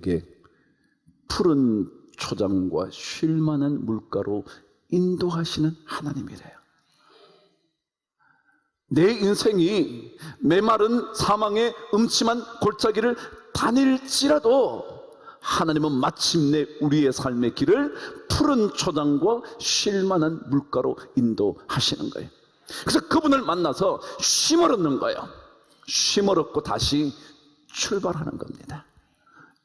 우리에게 푸른 초장과 쉴만한 물가로 인도하시는 하나님이래요. 내 인생이 메마른 사망의 음침한 골짜기를 다닐지라도 하나님은 마침내 우리의 삶의 길을 푸른 초장과 쉴만한 물가로 인도하시는 거예요. 그래서 그분을 만나서 쉼을 얻는 거예요. 쉼을 얻고 다시 출발하는 겁니다.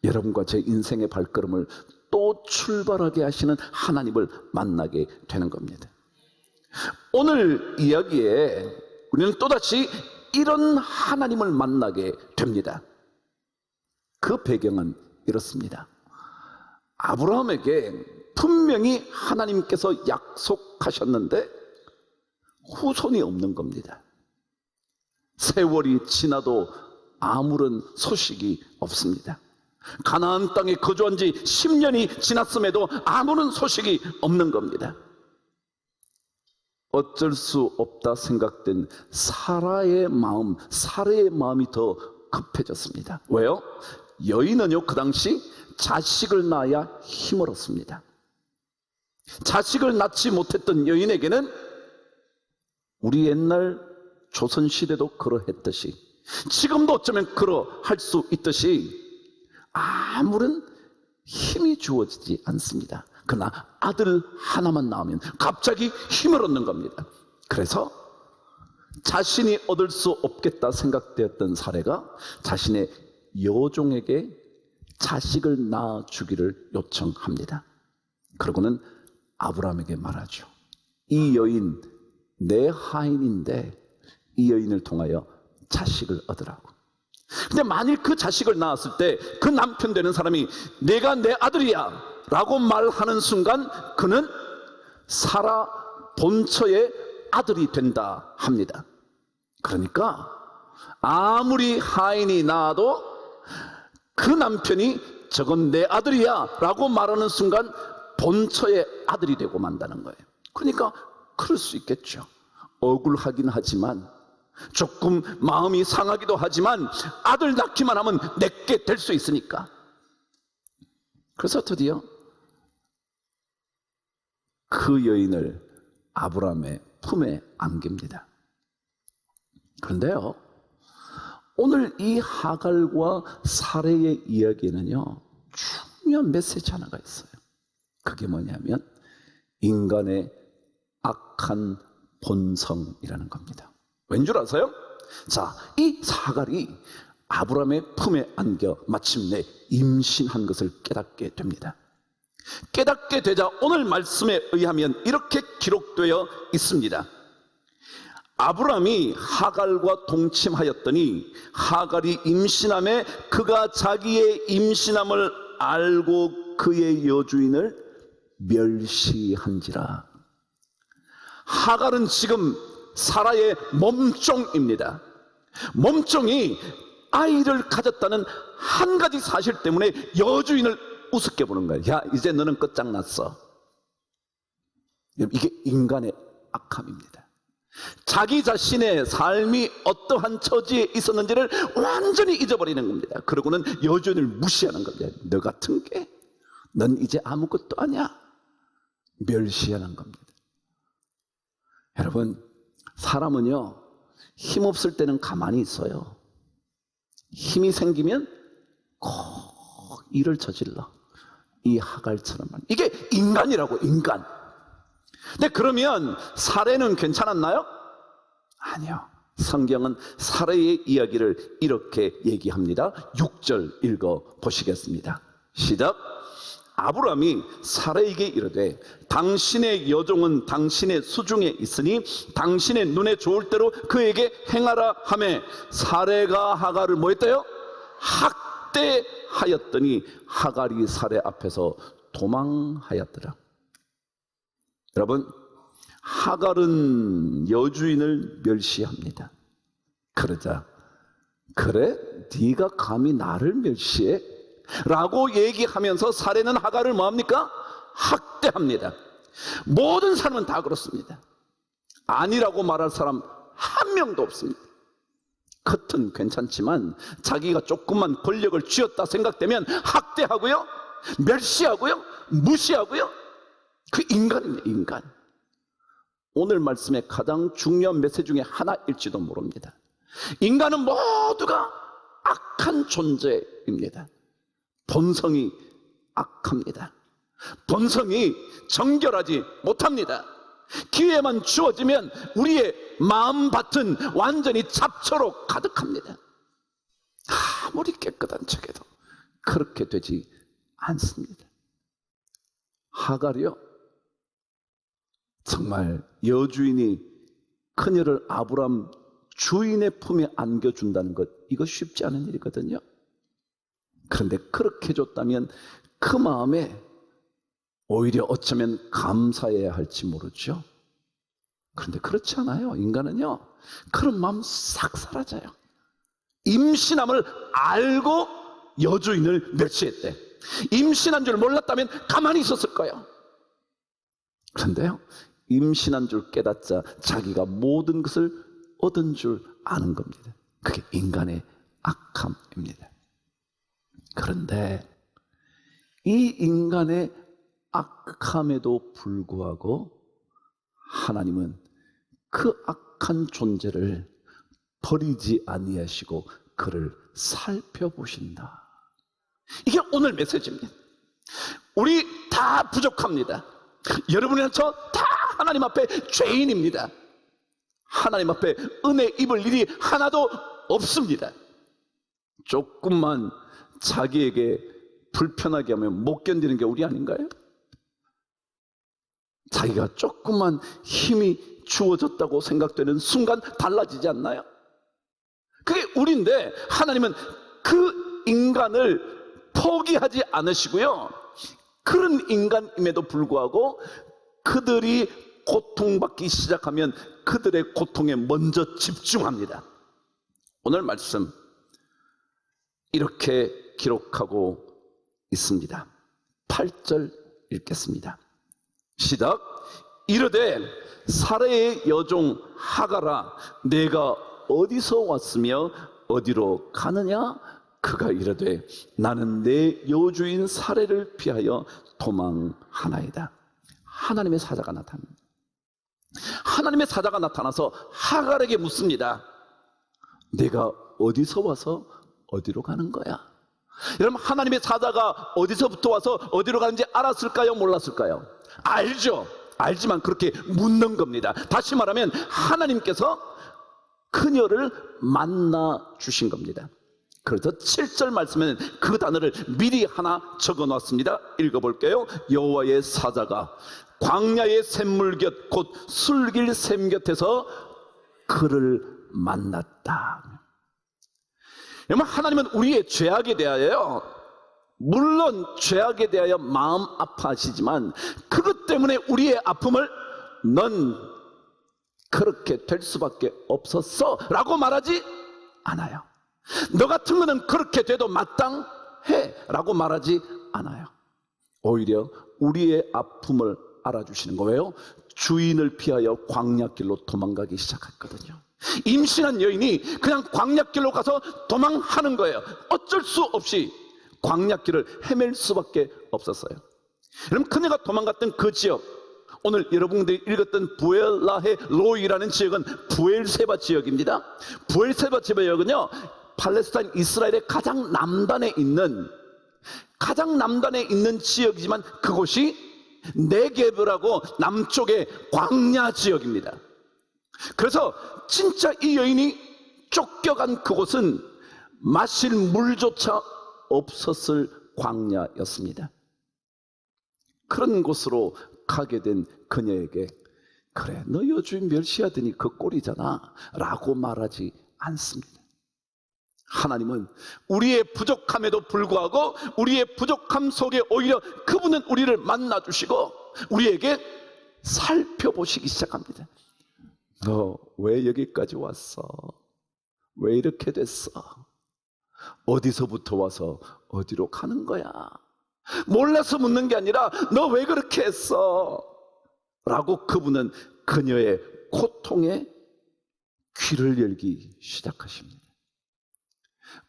여러분과 제 인생의 발걸음을 또 출발하게 하시는 하나님을 만나게 되는 겁니다. 오늘 이야기에 우리는 또다시 이런 하나님을 만나게 됩니다. 그 배경은 이렇습니다. 아브라함에게 분명히 하나님께서 약속하셨는데 후손이 없는 겁니다. 세월이 지나도 아무런 소식이 없습니다. 가나안 땅에 거주한 지 10년이 지났음에도 아무런 소식이 없는 겁니다. 어쩔 수 없다 생각된 사라의 마음, 사라의 마음이 더 급해졌습니다. 왜요? 여인은요, 그 당시 자식을 낳아야 힘을 얻습니다. 자식을 낳지 못했던 여인에게는 우리 옛날 조선시대도 그러했듯이 지금도 어쩌면 그러할 수 있듯이 아무런 힘이 주어지지 않습니다. 그러나 아들 하나만 낳으면 갑자기 힘을 얻는 겁니다. 그래서 자신이 얻을 수 없겠다 생각되었던 사례가 자신의 여종에게 자식을 낳아 주기를 요청합니다. 그러고는 아브라함에게 말하죠. 이 여인 내 하인인데 이 여인을 통하여 자식을 얻으라고. 근데 만일 그 자식을 낳았을 때 그 남편 되는 사람이 내가 내 아들이야 라고 말하는 순간 그는 사라 본처의 아들이 된다 합니다. 그러니까 아무리 하인이 낳아도 그 남편이 저건 내 아들이야 라고 말하는 순간 본처의 아들이 되고 만다는 거예요. 그러니까 그럴 수 있겠죠. 억울하긴 하지만 조금 마음이 상하기도 하지만 아들 낳기만 하면 내게 될 수 있으니까. 그래서 드디어 그 여인을 아브라함의 품에 안깁니다. 그런데요, 오늘 이 하갈과 사례의 이야기는요, 중요한 메시지 하나가 있어요. 그게 뭐냐면, 인간의 악한 본성이라는 겁니다. 왠 줄 아세요? 자, 이 사갈이 아브라함의 품에 안겨 마침내 임신한 것을 깨닫게 됩니다. 깨닫게 되자 오늘 말씀에 의하면 이렇게 기록되어 있습니다. 아브라함이 하갈과 동침하였더니 하갈이 임신함에 그가 자기의 임신함을 알고 그의 여주인을 멸시한지라. 하갈은 지금 사라의 몸종입니다. 몸종이 아이를 가졌다는 한 가지 사실 때문에 여주인을 우습게 보는 거예요. 야, 이제 너는 끝장났어. 이게 인간의 악함입니다. 자기 자신의 삶이 어떠한 처지에 있었는지를 완전히 잊어버리는 겁니다. 그러고는 여주인을 무시하는 겁니다. 너 같은 게, 넌 이제 아무것도 아니야. 멸시하는 겁니다. 여러분, 사람은요, 힘없을 때는 가만히 있어요. 힘이 생기면 꼭 일을 저질러. 이 하갈처럼. 이게 인간이라고, 인간. 근데 그러면 사례는 괜찮았나요? 아니요. 성경은 사례의 이야기를 이렇게 얘기합니다. 6절 읽어 보시겠습니다. 시작. 아브라함이 사라에게 이르되 당신의 여종은 당신의 수중에 있으니 당신의 눈에 좋을 대로 그에게 행하라 하매 사례가 하갈을 뭐 했대요? 학대하였더니 하갈이 사례 앞에서 도망하였더라. 여러분 하갈은 여주인을 멸시합니다. 그러자 그래 네가 감히 나를 멸시해? 라고 얘기하면서 사례는 하갈을 뭐합니까? 학대합니다. 모든 사람은 다 그렇습니다. 아니라고 말할 사람 한 명도 없습니다. 겉은 괜찮지만 자기가 조금만 권력을 쥐었다 생각되면 학대하고요, 멸시하고요, 무시하고요. 그 인간입니다, 인간. 오늘 말씀의 가장 중요한 메시지 중에 하나일지도 모릅니다. 인간은 모두가 악한 존재입니다. 본성이 악합니다. 본성이 정결하지 못합니다. 기회만 주어지면 우리의 마음밭은 완전히 잡초로 가득합니다. 아무리 깨끗한 척해도 그렇게 되지 않습니다. 하갈이요. 정말 여주인이 그녀를 아브람 주인의 품에 안겨준다는 것, 이거 쉽지 않은 일이거든요. 그런데 그렇게 해줬다면 그 마음에 오히려 어쩌면 감사해야 할지 모르죠. 그런데 그렇지 않아요. 인간은요. 그런 마음 싹 사라져요. 임신함을 알고 여주인을 멸시했대. 임신한 줄 몰랐다면 가만히 있었을 거예요. 그런데요. 임신한 줄 깨닫자 자기가 모든 것을 얻은 줄 아는 겁니다. 그게 인간의 악함입니다. 그런데 이 인간의 악함에도 불구하고 하나님은 그 악한 존재를 버리지 아니하시고 그를 살펴보신다. 이게 오늘 메시지입니다. 우리 다 부족합니다. 여러분이나 저 다 하나님 앞에 죄인입니다. 하나님 앞에 은혜 입을 일이 하나도 없습니다. 조금만 자기에게 불편하게 하면 못 견디는 게 우리 아닌가요? 자기가 조금만 힘이 주어졌다고 생각되는 순간 달라지지 않나요? 그게 우리인데 하나님은 그 인간을 포기하지 않으시고요. 그런 인간임에도 불구하고 그들이 고통받기 시작하면 그들의 고통에 먼저 집중합니다. 오늘 말씀 이렇게 기록하고 있습니다. 8절 읽겠습니다. 시작. 이르되 사례의 여종 하가라 내가 어디서 왔으며 어디로 가느냐 그가 이르되 나는 내 여주인 사례를 피하여 도망하나이다 하나님의 사자가 나타납니다 하나님의 사자가 나타나서 하갈에게 묻습니다 내가 어디서 와서 어디로 가는 거야 여러분 하나님의 사자가 어디서부터 와서 어디로 가는지 알았을까요 몰랐을까요 알죠 알지만 그렇게 묻는 겁니다 다시 말하면 하나님께서 그녀를 만나 주신 겁니다. 그래서 7절 말씀에는 그 단어를 미리 하나 적어 놨습니다. 읽어 볼게요. 여호와의 사자가 광야의 샘물 곁 곧 술길 샘 곁에서 그를 만났다. 여러분 하나님은 우리의 죄악에 대하여 물론 죄악에 대하여 마음 아파하시지만 그것 때문에 우리의 아픔을 넌 그렇게 될 수밖에 없었어 라고 말하지 않아요. 너 같은 거는 그렇게 돼도 마땅해 라고 말하지 않아요. 오히려 우리의 아픔을 알아주시는 거예요. 주인을 피하여 광야길로 도망가기 시작했거든요. 임신한 여인이 그냥 광야길로 가서 도망하는 거예요. 어쩔 수 없이 광야길을 헤맬 수밖에 없었어요. 여러분 그녀가 도망갔던 그 지역 오늘 여러분들이 읽었던 부엘라헤 로이라는 지역은 부엘세바 지역입니다. 부엘세바 지역은요, 팔레스타인 이스라엘의 가장 남단에 있는 가장 남단에 있는 지역이지만 그곳이 네게브라고 남쪽의 광야 지역입니다. 그래서 진짜 이 여인이 쫓겨간 그곳은 마실 물조차 없었을 광야였습니다. 그런 곳으로 가게 된 그녀에게 그래 너 여주인 멸시하더니 그 꼴이잖아. 라고 말하지 않습니다. 하나님은 우리의 부족함에도 불구하고 우리의 부족함 속에 오히려 그분은 우리를 만나주시고 우리에게 살펴보시기 시작합니다 너 왜 여기까지 왔어? 왜 이렇게 됐어? 어디서부터 와서 어디로 가는 거야? 몰라서 묻는 게 아니라 너 왜 그렇게 했어? 라고 그분은 그녀의 고통에 귀를 열기 시작하십니다.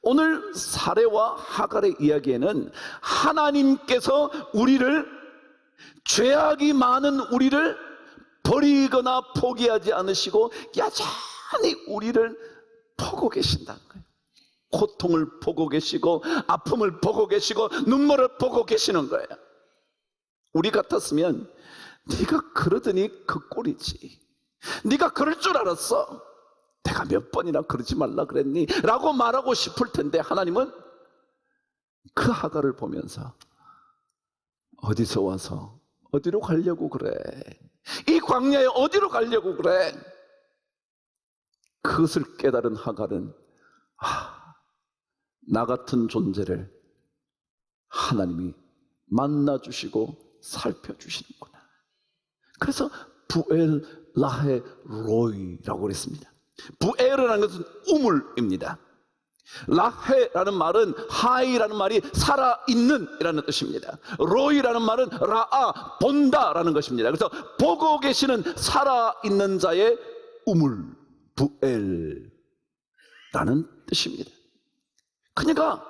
오늘 사례와 하갈의 이야기에는 하나님께서 우리를 죄악이 많은 우리를 버리거나 포기하지 않으시고 여전히 우리를 보고 계신다는 거예요. 고통을 보고 계시고 아픔을 보고 계시고 눈물을 보고 계시는 거예요. 우리 같았으면 네가 그러더니 그 꼴이지. 네가 그럴 줄 알았어. 내가 몇 번이나 그러지 말라 그랬니? 라고 말하고 싶을 텐데 하나님은 그 하가를 보면서 어디서 와서 어디로 가려고 그래? 이 광야에 어디로 가려고 그래? 그것을 깨달은 하갈은 아, 나 같은 존재를 하나님이 만나 주시고 살펴 주시는구나. 그래서 부엘 라헤 로이라고 그랬습니다. 부엘이라는 것은 우물입니다. 라헤라는 말은 하이라는 말이 살아있는 이라는 뜻입니다. 로이라는 말은 라아 본다라는 것입니다. 그래서 보고 계시는 살아있는 자의 우물 부엘라는 뜻입니다. 그러니까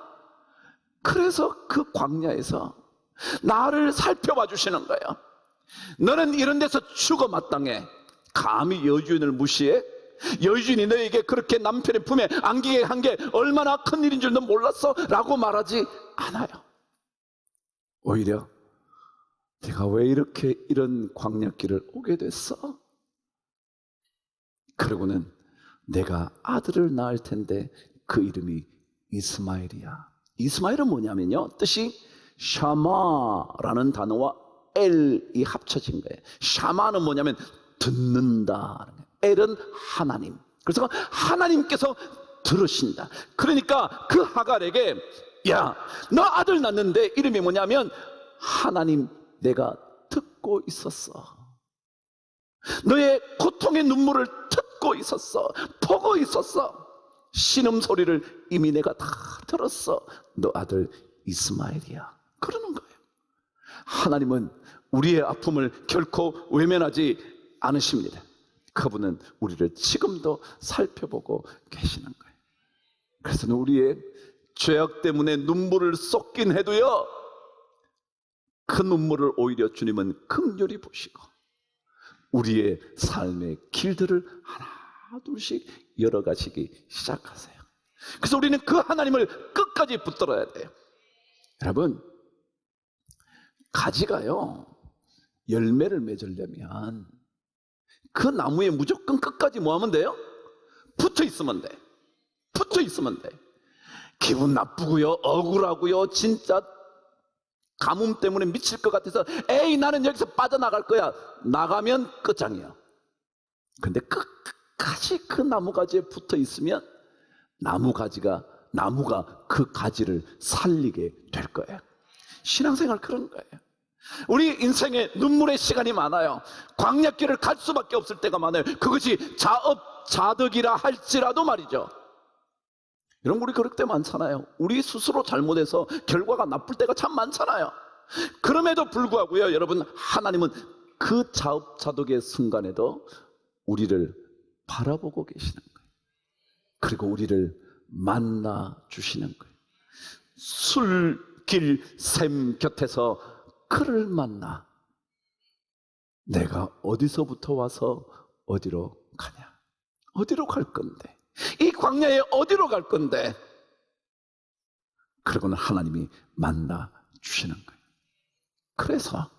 그래서 그 광야에서 나를 살펴봐 주시는 거예요. 너는 이런 데서 죽어 마땅해. 감히 여주인을 무시해? 여주인이 너에게 그렇게 남편의 품에 안기게 한 게 얼마나 큰 일인 줄너 몰랐어? 라고 말하지 않아요. 오히려 네가 왜 이렇게 이런 광야길을 오게 됐어? 그러고는 내가 아들을 낳을 텐데 그 이름이 이스마엘이야. 이스마엘은 뭐냐면요. 뜻이 샤마라는 단어와 엘 이 합쳐진 거예요. 샤마는 뭐냐면 듣는다. 엘은 하나님. 그래서 하나님께서 들으신다. 그러니까 그 하갈에게 야, 너 아들 낳는데 이름이 뭐냐면 하나님 내가 듣고 있었어. 너의 고통의 눈물을 듣고 있었어. 보고 있었어. 신음 소리를 이미 내가 다 들었어. 너 아들 이스마엘이야. 그러는 거예요. 하나님은 우리의 아픔을 결코 외면하지 않으십니다. 그분은 우리를 지금도 살펴보고 계시는 거예요. 그래서 우리의 죄악 때문에 눈물을 쏟긴 해도요, 그 눈물을 오히려 주님은 극렬히 보시고, 우리의 삶의 길들을 하나, 둘씩 열어가시기 시작하세요. 그래서 우리는 그 하나님을 끝까지 붙들어야 돼요. 여러분, 가지가요, 열매를 맺으려면 그 나무에 무조건 끝까지 뭐 하면 돼요? 붙어 있으면 돼. 붙어 있으면 돼. 기분 나쁘고요, 억울하고요, 진짜 가뭄 때문에 미칠 것 같아서 에이 나는 여기서 빠져나갈 거야. 나가면 끝장이야. 근데 끝까지 그 나무 가지에 붙어 있으면 나무 가지가 나무가 그 가지를 살리게 될 거예요. 신앙생활 그런 거예요. 우리 인생에 눈물의 시간이 많아요. 광약길을 갈 수밖에 없을 때가 많아요. 그것이 자업 자득이라 할지라도 말이죠. 이런 우리 그럴 때 많잖아요. 우리 스스로 잘못해서 결과가 나쁠 때가 참 많잖아요. 그럼에도 불구하고요, 여러분, 하나님은 그 자업 자득의 순간에도 우리를 바라보고 계시는 거예요. 그리고 우리를 만나 주시는 거예요. 술길 샘 곁에서 그를 만나 내가 어디서부터 와서 어디로 가냐? 어디로 갈 건데? 이 광야에 어디로 갈 건데? 그러고는 하나님이 만나 주시는 거예요. 그래서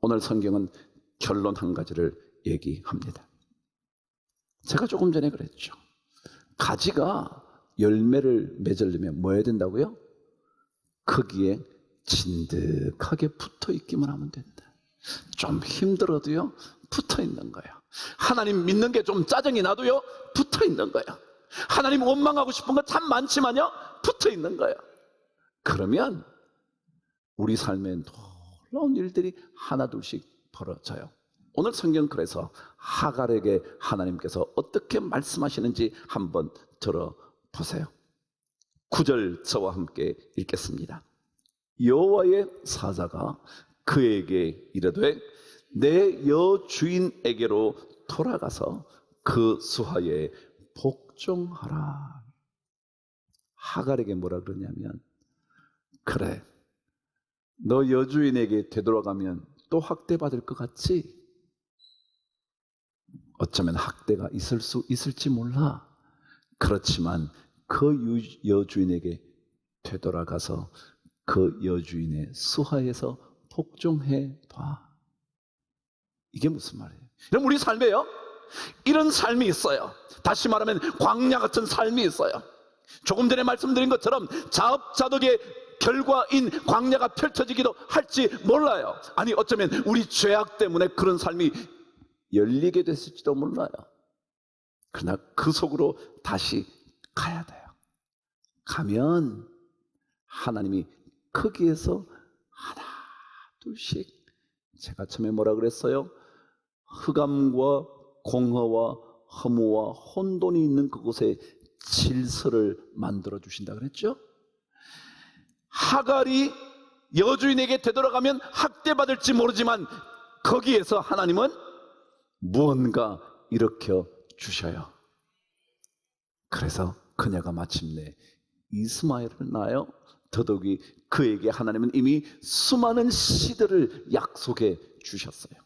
오늘 성경은 결론 한 가지를 얘기합니다. 제가 조금 전에 그랬죠. 가지가 열매를 맺으려면 뭐 해야 된다고요? 거기에 진득하게 붙어 있기만 하면 된다. 좀 힘들어도요, 붙어 있는 거예요. 하나님 믿는 게 좀 짜증이 나도요, 붙어 있는 거예요. 하나님 원망하고 싶은 거 참 많지만요, 붙어 있는 거예요. 그러면 우리 삶에 놀라운 일들이 하나둘씩 벌어져요. 오늘 성경 그래서 하갈에게 하나님께서 어떻게 말씀하시는지 한번 들어보세요. 9절 저와 함께 읽겠습니다. 여호와의 사자가 그에게 이르되 내 여주인에게로 돌아가서 그 수하에 복종하라. 하갈에게 뭐라 그러냐면 그래 너 여주인에게 되돌아가면 또 학대받을 것 같지? 어쩌면 학대가 있을 수 있을지 몰라. 그렇지만 그 유- 여주인에게 되돌아가서 그 여주인의 수하에서 복종해 봐. 이게 무슨 말이에요? 그럼 우리 삶에요? 이런 삶이 있어요. 다시 말하면 광야 같은 삶이 있어요. 조금 전에 말씀드린 것처럼 자업자득의 결과인 광야가 펼쳐지기도 할지 몰라요. 아니 어쩌면 우리 죄악 때문에 그런 삶이 열리게 됐을지도 몰라요. 그러나 그 속으로 다시 가야 돼요. 가면 하나님이 거기에서 하나 둘씩 제가 처음에 뭐라 그랬어요? 흑암과 공허와 허무와 혼돈이 있는 그곳에 질서를 만들어 주신다 그랬죠? 하갈이 여주인에게 되돌아가면 학대받을지 모르지만 거기에서 하나님은 무언가 일으켜 주셔요. 그래서 그녀가 마침내 이스마엘을 낳아요. 더더욱이 그에게 하나님은 이미 수많은 시대를 약속해 주셨어요.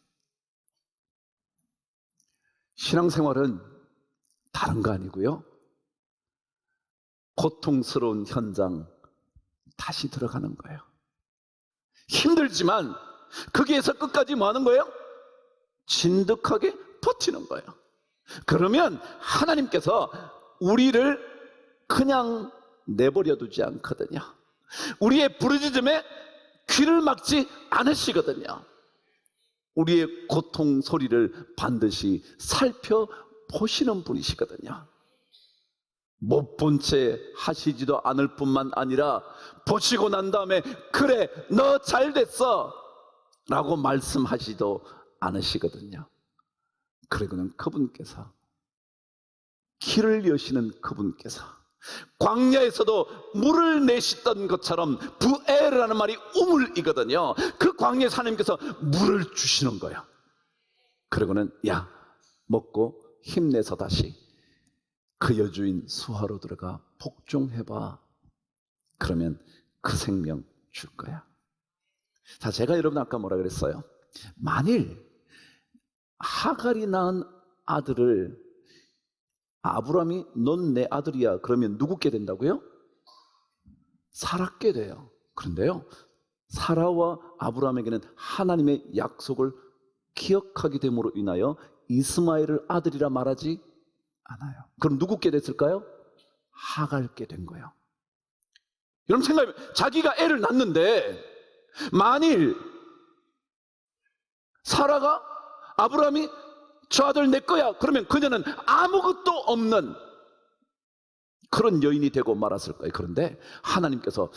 신앙생활은 다른 거 아니고요. 고통스러운 현장 다시 들어가는 거예요. 힘들지만 거기에서 끝까지 뭐 하는 거예요? 진득하게 버티는 거예요. 그러면 하나님께서 우리를 그냥 내버려 두지 않거든요. 우리의 부르짖음에 귀를 막지 않으시거든요. 우리의 고통 소리를 반드시 살펴보시는 분이시거든요. 못 본 채 하시지도 않을 뿐만 아니라 보시고 난 다음에 그래 너 잘 됐어 라고 말씀하시도 않으시거든요. 그리고는 그분께서 길을 여시는 그분께서 광야에서도 물을 내시던 것처럼 부에라는 말이 우물이거든요. 그 광야에서 하나님께서 물을 주시는 거예요. 그리고는 야 먹고 힘내서 다시 그 여주인 수하로 들어가 복종해봐. 그러면 그 생명 줄 거야. 자, 제가 여러분 아까 뭐라 그랬어요? 만일 하갈이 낳은 아들을 아브라함이 넌 내 아들이야. 그러면 누구께 된다고요? 사라께 돼요. 그런데요. 사라와 아브라함에게는 하나님의 약속을 기억하게 됨으로 인하여 이스마엘을 아들이라 말하지 않아요. 그럼 누구께 됐을까요? 하갈께 된 거예요. 여러분 생각해 자기가 애를 낳는데 만일 사라가 아브라함이 저 아들 내 거야 그러면 그녀는 아무것도 없는 그런 여인이 되고 말았을 거예요. 그런데 하나님께서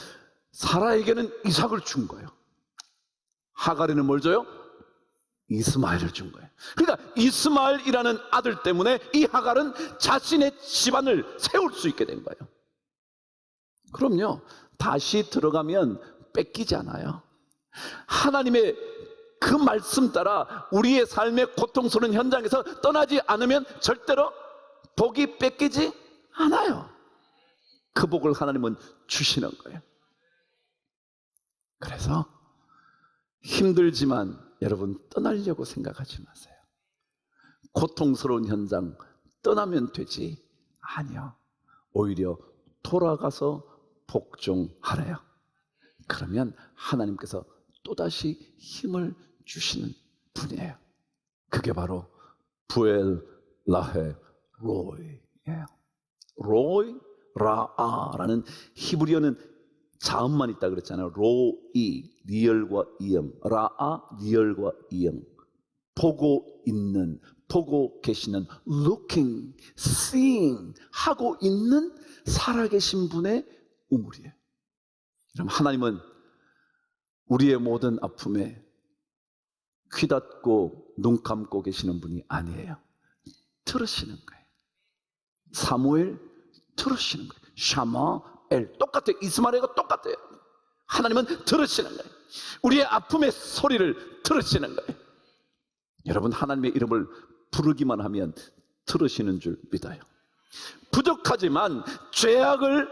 사라에게는 이삭을 준 거예요. 하갈에는 뭘 줘요? 이스마엘을 준 거예요. 그러니까 이스마엘이라는 아들 때문에 이 하갈은 자신의 집안을 세울 수 있게 된 거예요. 그럼요. 다시 들어가면 뺏기지 않아요. 하나님의 그 말씀 따라 우리의 삶의 고통스러운 현장에서 떠나지 않으면 절대로 복이 뺏기지 않아요. 그 복을 하나님은 주시는 거예요. 그래서 힘들지만 여러분 떠나려고 생각하지 마세요. 고통스러운 현장 떠나면 되지 아니요. 오히려 돌아가서 복종하래요. 그러면 하나님께서 또다시 힘을 주시는 분이에요. 그게 바로 부엘 라헤 로이예요. 로이 라아라는 히브리어는 자음만 있다 그랬잖아요. 로이 리얼과 이음, 라아 리얼과 이음. 보고 있는, 보고 계시는, looking, seeing 하고 있는 살아계신 분의 우물이에요. 그럼 하나님은 우리의 모든 아픔에 귀 닫고 눈 감고 계시는 분이 아니에요. 들으시는 거예요. 사무엘 들으시는 거예요. 샤마 엘 똑같아요. 이스마엘과 똑같아요. 하나님은 들으시는 거예요. 우리의 아픔의 소리를 들으시는 거예요. 여러분 하나님의 이름을 부르기만 하면 들으시는 줄 믿어요. 부족하지만 죄악을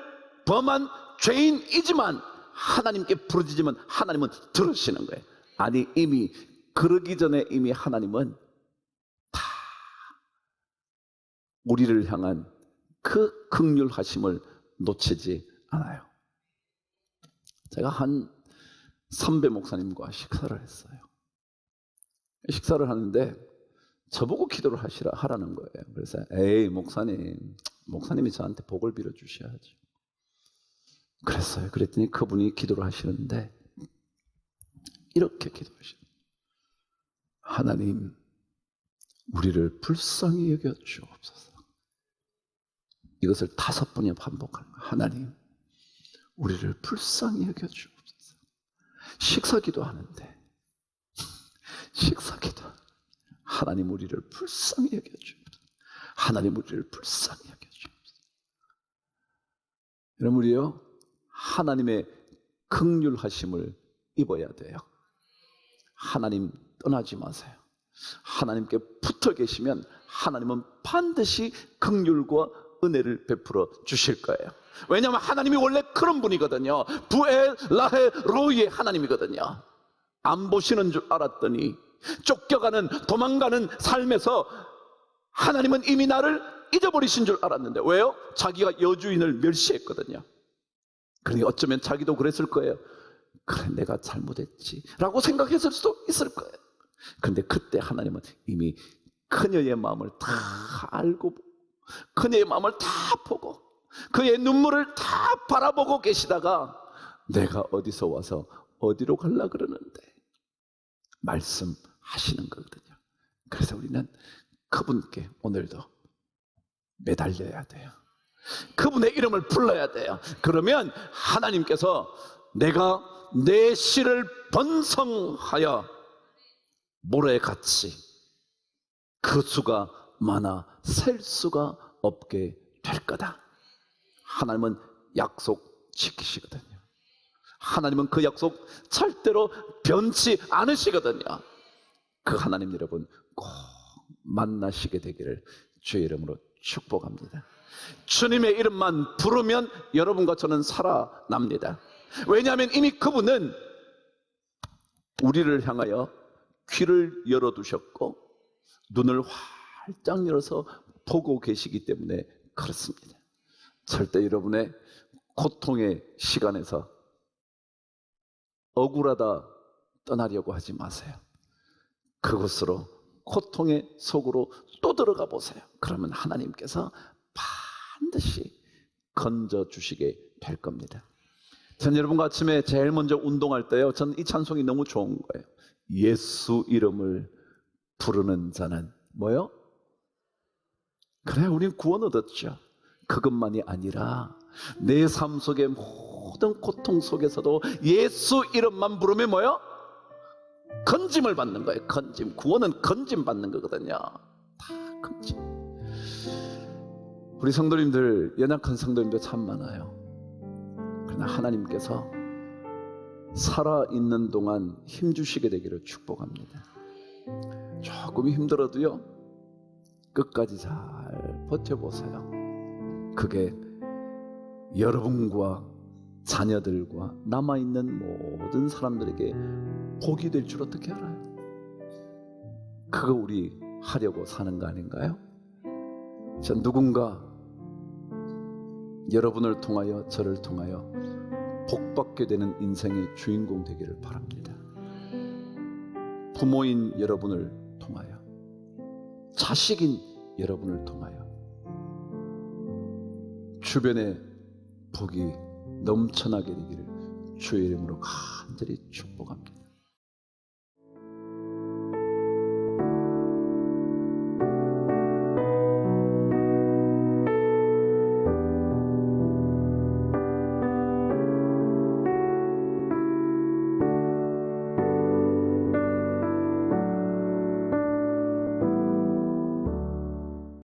범한 죄인이지만 하나님께 부르짖으면 하나님은 들으시는 거예요. 아니 이미 그러기 전에 이미 하나님은 다 우리를 향한 그 극률하심을 놓치지 않아요. 제가 한 선배 목사님과 식사를 했어요. 식사를 하는데 저보고 기도를 하시라 하라는 거예요. 그래서 에이 목사님, 목사님이 저한테 복을 빌어 주셔야죠. 그랬어요. 그랬더니 그분이 기도를 하시는데 이렇게 기도하시는 하나님 우리를 불쌍히 여겨 주옵소서. 이것을 다섯 번이나 반복하는 거예요. 하나님 우리를 불쌍히 여겨 주옵소서. 식사기도 하는데 식사기도 하나님 우리를 불쌍히 여겨 주옵소서. 하나님 우리를 불쌍히 여겨 주옵소서. 여러분 우리요 하나님의 극률하심을 입어야 돼요. 하나님 떠나지 마세요. 하나님께 붙어 계시면 하나님은 반드시 극률과 은혜를 베풀어 주실 거예요. 왜냐하면 하나님이 원래 그런 분이거든요. 부에 라헤 로이의 하나님이거든요. 안 보시는 줄 알았더니 쫓겨가는 도망가는 삶에서 하나님은 이미 나를 잊어버리신 줄 알았는데 왜요? 자기가 여주인을 멸시했거든요. 그러니 어쩌면 자기도 그랬을 거예요. 그래 내가 잘못했지 라고 생각했을 수도 있을 거예요. 그런데 그때 하나님은 이미 그녀의 마음을 다 알고 그녀의 마음을 다 보고 그의 눈물을 다 바라보고 계시다가 내가 어디서 와서 어디로 갈라 그러는데 말씀하시는 거거든요. 그래서 우리는 그분께 오늘도 매달려야 돼요. 그분의 이름을 불러야 돼요. 그러면 하나님께서 내가 내 씨를 번성하여 모래 같이 그 수가 많아 셀 수가 없게 될 거다. 하나님은 약속 지키시거든요. 하나님은 그 약속 절대로 변치 않으시거든요. 그 하나님 여러분 꼭 만나시게 되기를 주의 이름으로 축복합니다. 주님의 이름만 부르면 여러분과 저는 살아납니다. 왜냐하면 이미 그분은 우리를 향하여 귀를 열어두셨고 눈을 활짝 열어서 보고 계시기 때문에 그렇습니다. 절대 여러분의 고통의 시간에서 억울하다 떠나려고 하지 마세요. 그곳으로 고통의 속으로 또 들어가 보세요. 그러면 하나님께서 반드시 건져 주시게 될 겁니다. 전 여러분과 아침에 제일 먼저 운동할 때요. 저는 이 찬송이 너무 좋은 거예요. 예수 이름을 부르는 자는 뭐요? 그래, 우린 구원 얻었죠. 그것만이 아니라 내 삶 속의 모든 고통 속에서도 예수 이름만 부르면 뭐요? 건짐을 받는 거예요. 건짐. 구원은 건짐 받는 거거든요. 다 건짐. 우리 성도님들, 연약한 성도님들 참 많아요. 그러나 하나님께서 살아 있는 동안 힘 주시게 되기를 축복합니다. 조금 힘들어도요, 끝까지 잘 버텨보세요. 그게 여러분과 자녀들과 남아있는 모든 사람들에게 복이 될 줄 어떻게 알아요? 그거 우리 하려고 사는 거 아닌가요? 전 누군가 여러분을 통하여 저를 통하여 복받게 되는 인생의 주인공 되기를 바랍니다. 부모인 여러분을 통하여 자식인 여러분을 통하여 주변에 복이 넘쳐나게 되기를 주의 이름으로 간절히 축복합니다.